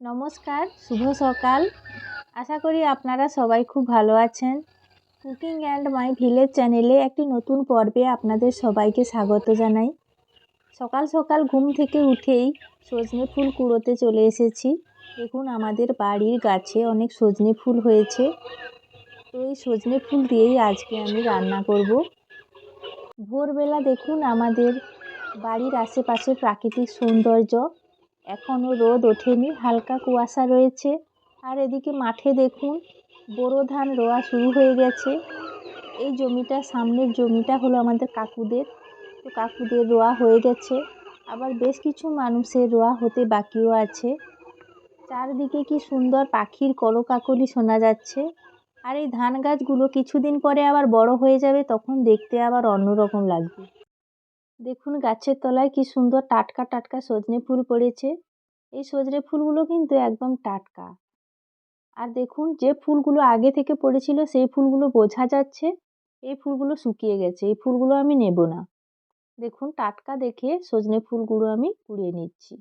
নমস্কার, শুভ সকাল। আশা করি আপনারা সবাই খুব ভালো আছেন। কুকিং অ্যান্ড মাই ভিলেজ চ্যানেলে একটি নতুন পর্বে আপনাদের সবাইকে স্বাগত জানাই। সকাল সকাল ঘুম থেকে উঠেই সজনে ফুল কুড়োতে চলে এসেছি। দেখুন, আমাদের বাড়ির গাছে অনেক সজনে ফুল হয়েছে। তো এই সজনে ফুল দিয়েই আজকে আমি রান্না করব। ভোরবেলা দেখুন, আমাদের বাড়ির আশেপাশে প্রাকৃতিক সৌন্দর্য এখনও রোদ ওঠেনি, হালকা কুয়াশা রয়েছে। আর এদিকে মাঠে দেখুন, বোরো ধান রোয়া শুরু হয়ে গেছে। এই জমিটা, সামনের জমিটা হলো আমাদের কাকুদের। তো কাকুদের রোয়া হয়ে গেছে। আবার বেশ কিছু মানুষের রোয়া হতে বাকিও আছে। চারদিকে কি সুন্দর পাখির কলকাকলি শোনা যাচ্ছে। আর এই ধান গাছগুলো কিছুদিন পরে আবার বড় হয়ে যাবে, তখন দেখতে আবার অন্যরকম লাগবে। দেখুন গাছের তলায় কি সুন্দর টাটকা টাটকা সজনে ফুল পড়েছে। এই সজনে ফুলগুলো কিন্তু একদম টাটকা। আর দেখুন যে ফুলগুলো আগে থেকে পড়েছিল সেই ফুলগুলো বোঝা যাচ্ছে, এই ফুলগুলো শুকিয়ে গেছে, এই ফুলগুলো আমি নেব না। দেখুন টাটকা দেখে সজনে ফুলগুলো আমি কুড়িয়ে নিচ্ছি।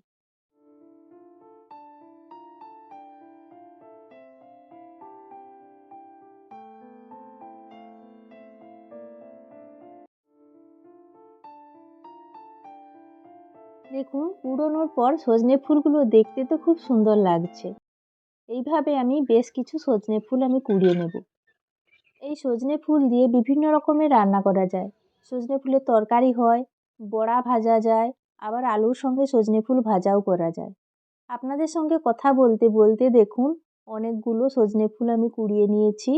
দেখুন কুড়োনোর পর সজনে ফুলগুলো দেখতে তো খুব সুন্দর লাগছে। এইভাবে আমি বেশ কিছু সজনে ফুল আমি কুড়িয়ে নেব। এই সজনে ফুল দিয়ে বিভিন্ন রকমের রান্না করা যায়। সজনে ফুলের তরকারি হয়, বড়া ভাজা যায়, আবার আলুর সঙ্গে সজনে ফুল ভাজাও করা যায়। আপনাদের সঙ্গে কথা বলতে বলতে দেখুন, অনেকগুলো সজনে ফুল আমি কুড়িয়ে নিয়েছি।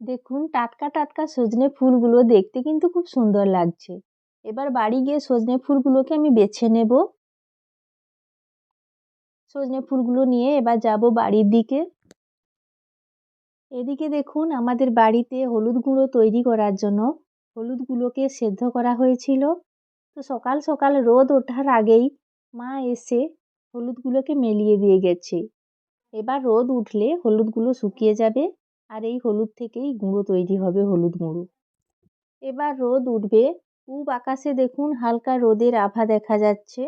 দেখুন, টাটকা টাটকা সজনে ফুলগুলো দেখতে কিন্তু খুব সুন্দর লাগছে। এবার বাড়ি গিয়ে সজনে ফুলগুলোকে আমি বেছে নেব। সজনে ফুলগুলো নিয়ে এবার যাব বাড়ির দিকে। এদিকে দেখুন আমাদের বাড়িতে হলুদ গুঁড়ো তৈরি করার জন্য হলুদগুলোকে সেদ্ধ করা হয়েছিল। তো সকাল সকাল রোদ ওঠার আগেই মা এসে হলুদগুলোকে মেলিয়ে দিয়ে গেছে। এবার রোদ উঠলে হলুদগুলো শুকিয়ে যাবে আর এই হলুদ থেকেই গুঁড়ো তৈরি হবে হলুদ গুঁড়ো। এবার রোদ উঠবে পূব আকাশে দেখুন হালকা রোদের আভা দেখা যাচ্ছে।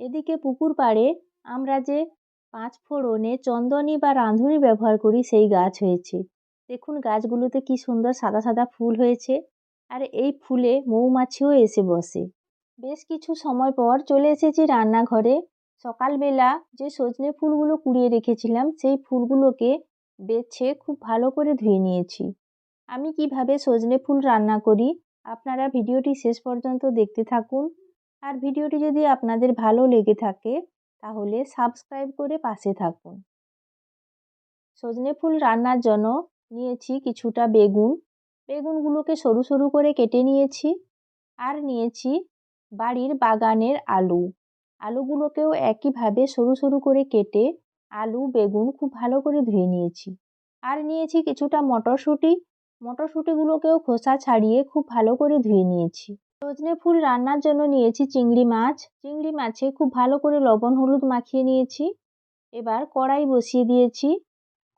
এদিকে পুকুর পাড়ে আমরা যে পাঁচ ফোড়নে চন্দনী বা রাঁধুনি ব্যবহার করি, সেই গাছ হয়েছে। দেখুন গাছগুলোতে কি সুন্দর সাদা সাদা ফুল হয়েছে আর এই ফুলে মৌমাছিও এসে বসে। বেশ কিছু সময় পর চলে এসেছি রান্নাঘরে। সকালবেলা যে সজনে ফুলগুলো কুড়িয়ে রেখেছিলাম, সেই ফুলগুলোকে বেছে খুব ভালো করে ধুয়ে নিয়েছি। আমি কীভাবে সজনে ফুল রান্না করি আপনারা ভিডিওটি শেষ পর্যন্ত দেখতে থাকুন। আর ভিডিওটি যদি আপনাদের ভালো লেগে থাকে, তাহলে সাবস্ক্রাইব করে পাশে থাকুন। সজনে ফুল রান্নার জন্য নিয়েছি কিছুটা বেগুন। বেগুনগুলোকে সরু সরু করে কেটে নিয়েছি। আর নিয়েছি বাড়ির বাগানের আলু। আলুগুলোকেও একইভাবে সরু সরু করে কেটে আলু, বেগুন খুব ভালো করে ধুয়ে নিয়েছি। আর নিয়েছি কিছুটা মটরশুঁটি। মটরশুঁটিগুলোকেও খোসা ছাড়িয়ে খুব ভালো করে ধুয়ে নিয়েছি। সজনে ফুল রান্নার জন্য নিয়েছি চিংড়ি মাছ। চিংড়ি মাছে খুব ভালো করে লবণ, হলুদ মাখিয়ে নিয়েছি। এবার কড়াই বসিয়ে দিয়েছি।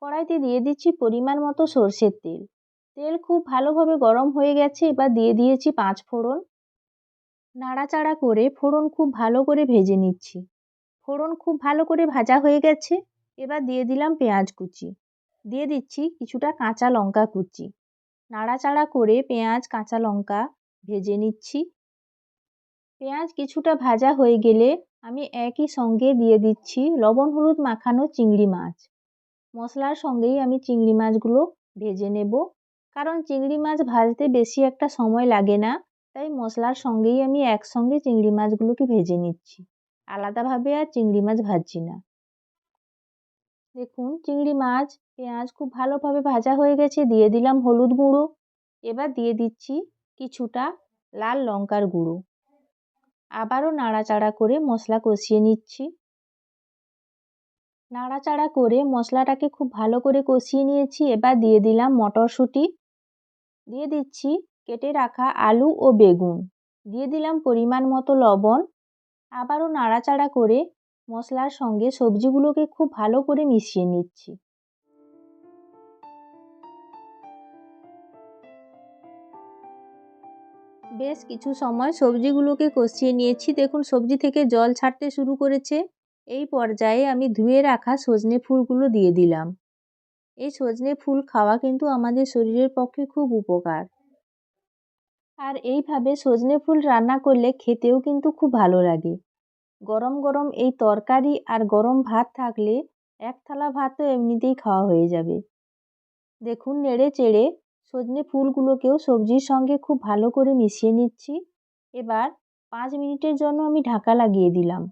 কড়াইতে দিয়ে দিচ্ছি পরিমাণ মতো সর্ষের তেল। তেল খুব ভালোভাবে গরম হয়ে গেছে, এবার দিয়ে দিয়েছি পাঁচ ফোড়ন। নাড়াচাড়া করে ফোড়ন খুব ভালো করে ভেজে নিচ্ছি। ফোড়ন খুব ভালো করে ভাজা হয়ে গেছে। এবার দিয়ে দিলাম পেঁয়াজ কুচি। দিয়ে দিচ্ছি কিছুটা কাঁচা লঙ্কা কুচি। নাড়াচাড়া করে পেঁয়াজ, কাঁচা লঙ্কা ভেজে নিচ্ছি। পেঁয়াজ কিছুটা ভাজা হয়ে গেলে আমি একই সঙ্গে দিয়ে দিচ্ছি লবণ, হলুদ মাখানো চিংড়ি মাছ। মশলার সঙ্গেই আমি চিংড়ি মাছগুলো ভেজে নেব। কারণ চিংড়ি মাছ ভাজতে বেশি একটা সময় লাগে না, তাই মশলার সঙ্গেই আমি একসঙ্গে চিংড়ি মাছগুলোকে ভেজে নিচ্ছি। আলাদাভাবে আর চিংড়ি মাছ ভাজছি না। দেখুন, চিংড়ি মাছ, পেঁয়াজ খুব ভালোভাবে ভাজা হয়ে গেছে, দিয়ে দিলাম হলুদ গুঁড়ো। এবার দিয়ে দিচ্ছি কিছুটা লাল লঙ্কার গুঁড়ো। আবারও নাড়াচাড়া করে মশলা কষিয়ে নিচ্ছি। নাড়াচাড়া করে মশলাটাকে খুব ভালো করে কষিয়ে নিয়েছি। এবার দিয়ে দিলাম মটরশুঁটি। দিয়ে দিচ্ছি কেটে রাখা আলু ও বেগুন। দিয়ে দিলাম পরিমাণ মতো লবণ। আবারও নাড়াচাড়া করে মশলার সঙ্গে সবজিগুলোকে খুব ভালো করে মিশিয়ে নিচ্ছি। বেশ কিছু সময় সবজিগুলোকে কষিয়ে নিয়েছি। দেখুন, সবজি থেকে জল ছাড়তে শুরু করেছে। এই পর্যায়ে আমি ধুয়ে রাখা সজনে ফুলগুলো দিয়ে দিলাম। এই সজনে ফুল খাওয়া কিন্তু আমাদের শরীরের পক্ষে খুব উপকার। আর এইভাবে সজনে ফুল রান্না করলে খেতেও কিন্তু খুব ভালো লাগে। গরম গরম এই তরকারি আর গরম ভাত থাকলে এক থালা ভাত তো এমনিতেই খাওয়া হয়ে যাবে। দেখুন নেড়ে চেড়ে সজনে ফুলগুলোকেও সবজির সঙ্গে খুব ভালো করে মিশিয়ে নিচ্ছি। এবার পাঁচ মিনিটের জন্য আমি ঢাকা লাগিয়ে দিলাম।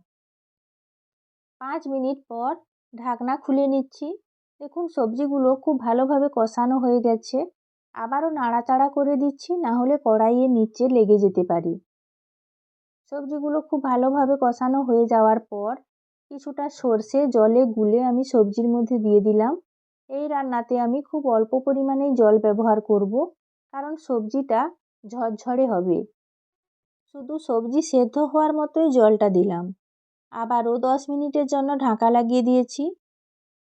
পাঁচ মিনিট পর ঢাকনা খুলে নিচ্ছি। দেখুন সবজিগুলো খুব ভালোভাবে কষানো হয়ে গেছে। আবারও নাড়াচাড়া করে দিচ্ছি না হলে কড়াইয়ের নিচে লেগে যেতে পারে। সবজিগুলো খুব ভালোভাবে কষানো হয়ে যাওয়ার পর কিছুটা সর্ষে, জলে গুলে আমি সবজির মধ্যে দিয়ে দিলাম। এই রান্নাতে আমি খুব অল্প পরিমাণেই জল ব্যবহার করব, কারণ সবজিটা ঝরঝরে হবে। শুধু সবজি সেদ্ধ হওয়ার মতোই জলটা দিলাম। আবারও দশ মিনিটের জন্য ঢাকা লাগিয়ে দিয়েছি।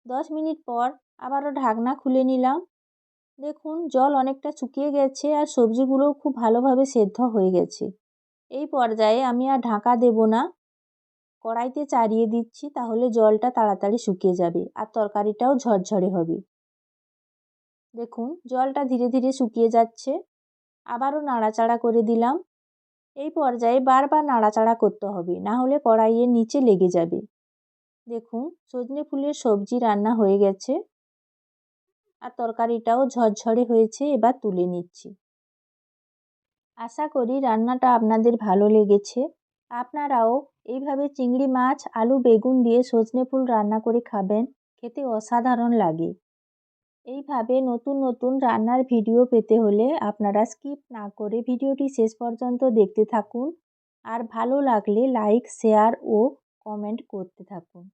দশ মিনিট পর আবারও ঢাকনা খুলে নিলাম। দেখুন, জল অনেকটা শুকিয়ে গেছে আর সবজিগুলোও খুব ভালোভাবে সেদ্ধ হয়ে গেছে। এই পর্যায়ে আমি আর ঢাকা দেব না। কড়াইতে চাড়িয়ে দিচ্ছি, তাহলে জলটা তাড়াতাড়ি শুকিয়ে যাবে আর তরকারিটাও ঝরঝরে হবে। দেখুন, জলটা ধীরে ধীরে শুকিয়ে যাচ্ছে। আবারও নাড়াচাড়া করে দিলাম। এই পর্যায়ে বারবার নাড়াচাড়া করতে হবে, না হলে কড়াইয়ের নিচে লেগে যাবে। দেখুন, সজনে ফুলের সবজি রান্না হয়ে গেছে। আর তরকারিটাও ঝরঝরে হয়েছে, এবার তুলে নিচ্ছি। আশা করি রান্নাটা আপনাদের ভালো লেগেছে। আপনারাও এইভাবে চিংড়ি মাছ, আলু, বেগুন দিয়ে সজনে ফুল রান্না করে খাবেন, খেতে অসাধারণ লাগে। এইভাবে নতুন নতুন রান্নার ভিডিও পেতে হলে আপনারা স্কিপ না করে ভিডিওটি শেষ পর্যন্ত দেখতে থাকুন। আর ভালো লাগলে লাইক, শেয়ার ও কমেন্ট করতে থাকুন।